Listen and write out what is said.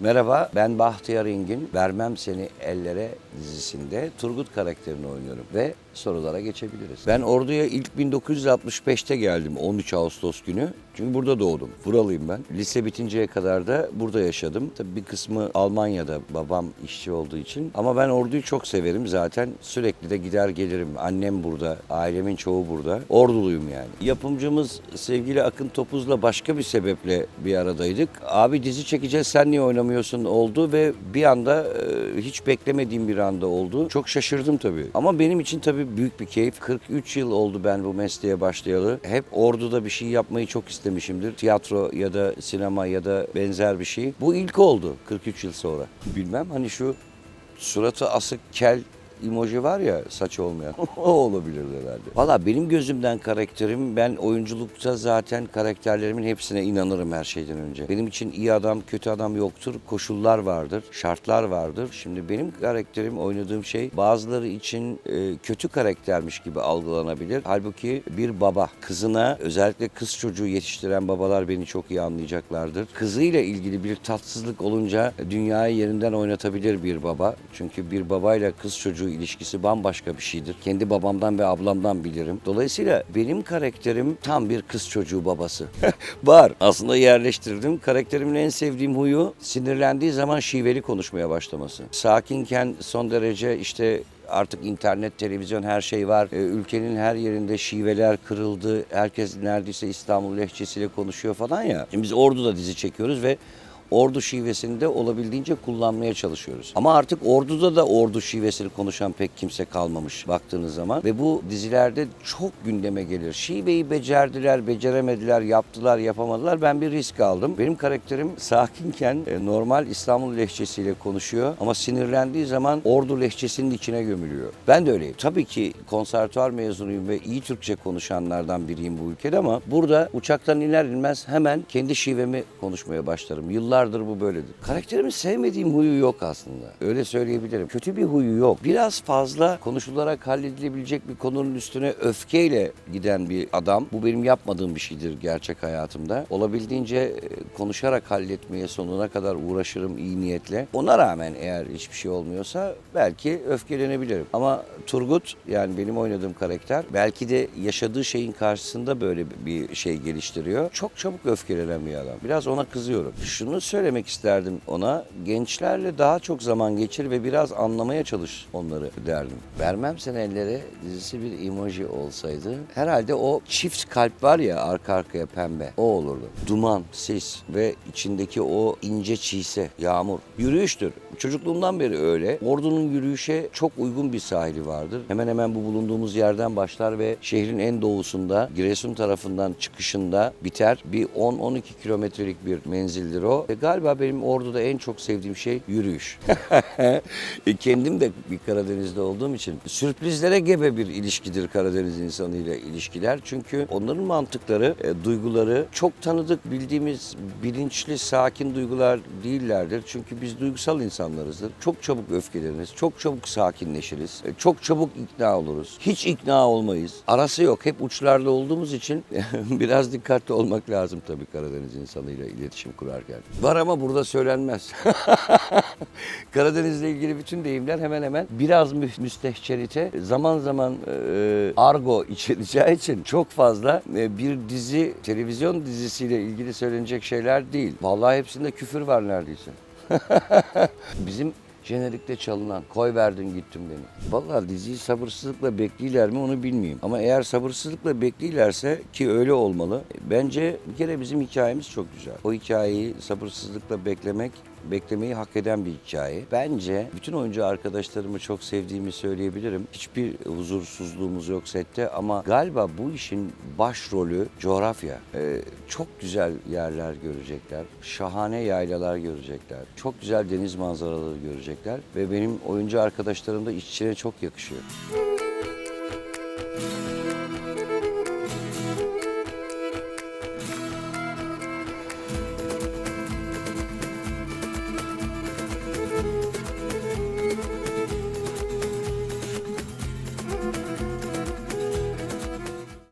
Merhaba, ben Bahtiyar Engin. Vermem Seni Ellere dizisinde Turgut karakterini oynuyorum ve sorulara geçebiliriz. Ben Ordu'ya ilk 1965'te geldim 13 Ağustos günü. Çünkü burada doğdum. Buralıyım ben. Lise bitinceye kadar da burada yaşadım. Tabii bir kısmı Almanya'da babam işçi olduğu için. Ama ben Ordu'yu çok severim zaten. Sürekli de gider gelirim. Annem burada, ailemin çoğu burada. Orduluyum yani. Yapımcımız sevgili Akın Topuz'la başka bir sebeple bir aradaydık. Abi dizi çekeceğiz sen niye oynamıyorsun oldu ve bir anda e, hiç beklemediğim bir anda oldu. Çok şaşırdım tabii. Ama benim için tabii büyük bir keyif. 43 yıl oldu ben bu mesleğe başlayalı. Hep Ordu'da bir şey yapmayı çok istemişimdir. Tiyatro ya da sinema ya da benzer bir şey. Bu ilk oldu 43 yıl sonra. Bilmem hani şu suratı asık kel emoji var ya saç olmayan. o olabilir herhalde. Valla benim gözümden karakterim ben oyunculukta zaten karakterlerimin hepsine inanırım her şeyden önce. Benim için iyi adam kötü adam yoktur. Koşullar vardır, şartlar vardır. Şimdi benim karakterim oynadığım şey bazıları için e, kötü karaktermiş gibi algılanabilir. Halbuki bir baba kızına özellikle kız çocuğu yetiştiren babalar beni çok iyi anlayacaklardır. Kızıyla ilgili bir tatsızlık olunca dünyayı yerinden oynatabilir bir baba. Çünkü bir babayla kız çocuğu ilişkisi bambaşka bir şeydir. Kendi babamdan ve ablamdan bilirim. Dolayısıyla benim karakterim tam bir kız çocuğu babası. Var. Aslında yerleştirdim. Karakterimin en sevdiğim huyu sinirlendiği zaman şiveli konuşmaya başlaması. Sakinken son derece işte Artık internet, televizyon her şey var. Ee, ülkenin her yerinde şiveler kırıldı. Herkes neredeyse İstanbul lehçesiyle konuşuyor falan ya. Şimdi biz Ordu'da dizi çekiyoruz ve Ordu şivesini de olabildiğince kullanmaya çalışıyoruz. Ama artık Ordu'da da Ordu şivesini konuşan pek kimse kalmamış baktığınız zaman. Ve bu dizilerde çok gündeme gelir. Şiveyi becerdiler, beceremediler, yaptılar, yapamadılar. Ben bir risk aldım. Benim karakterim sakinken e, normal İstanbul lehçesiyle konuşuyor. Ama sinirlendiği zaman Ordu lehçesinin içine gömülüyor. Ben de öyleyim. Tabii ki konservatuar mezunuyum ve iyi Türkçe konuşanlardan biriyim bu ülkede ama burada uçaktan iner inmez hemen kendi şivemi konuşmaya başlarım. Yıllardır bu böyledir. Karakterimin sevmediğim huyu yok aslında. Öyle söyleyebilirim. Kötü bir huyu yok. Biraz fazla konuşularak halledilebilecek bir konunun üstüne öfkeyle giden bir adam. Bu benim yapmadığım bir şeydir gerçek hayatımda. Olabildiğince e, konuşarak halletmeye sonuna kadar uğraşırım iyi niyetle. Ona rağmen eğer hiçbir şey olmuyorsa belki öfkelenebilirim. Ama Turgut yani benim oynadığım karakter belki de yaşadığı şeyin karşısında böyle bir şey geliştiriyor. Çok çabuk öfkelenen bir adam. Biraz ona kızıyorum. Şunu söylemek isterdim ona. Gençlerle daha çok zaman geçir ve biraz anlamaya çalış onları derdim. Vermem sen ellere dizisi bir emoji olsaydı herhalde o çift kalp var ya arka arkaya pembe o olurdu. Duman, sis ve içindeki o ince çiğse, yağmur. Yürüyüştür. Çocukluğumdan beri öyle. Ordunun yürüyüşe çok uygun bir sahili vardır. Hemen hemen bu bulunduğumuz yerden başlar ve şehrin en doğusunda Giresun tarafından çıkışında biter. Bir 10-12 kilometrelik bir menzildir o. Ve galiba benim Ordu'da en çok sevdiğim şey yürüyüş. E, Kendim de bir Karadeniz'de olduğum için sürprizlere gebe bir ilişkidir Karadeniz insanıyla ilişkiler. Çünkü onların mantıkları, e, duyguları çok tanıdık, bildiğimiz bilinçli, sakin duygular değillerdir. Çünkü biz duygusal insanlarızdır. Çok çabuk öfkeleniriz, çok çabuk sakinleşiriz, e, çok çabuk ikna oluruz. Hiç ikna olmayız. Arası yok. Hep uçlarda olduğumuz için biraz dikkatli olmak lazım tabii Karadeniz insanıyla iletişim kurarken. Var ama burada söylenmez. Karadeniz'le ilgili bütün deyimler hemen hemen biraz mü- müstehcenite, zaman zaman e, argo içereceği için çok fazla e, bir dizi, televizyon dizisiyle ilgili söylenecek şeyler değil. Vallahi hepsinde küfür var neredeyse. Bizim jenerikte çalınan Koy verdin gittin beni. Vallahi diziyi sabırsızlıkla bekliyorlar mı onu bilmiyorum. Ama eğer sabırsızlıkla bekliyorlarsa ki öyle olmalı. Bence bir kere bizim hikayemiz çok güzel. O hikayeyi sabırsızlıkla beklemek beklemeyi hak eden bir hikaye. Bence bütün oyuncu arkadaşlarımı çok sevdiğimi söyleyebilirim. Hiçbir huzursuzluğumuz yok sette ama galiba bu işin başrolü coğrafya. Ee, çok güzel yerler görecekler. Şahane yaylalar görecekler. Çok güzel deniz manzaraları görecekler ve benim oyuncu arkadaşlarım da içine çok yakışıyor.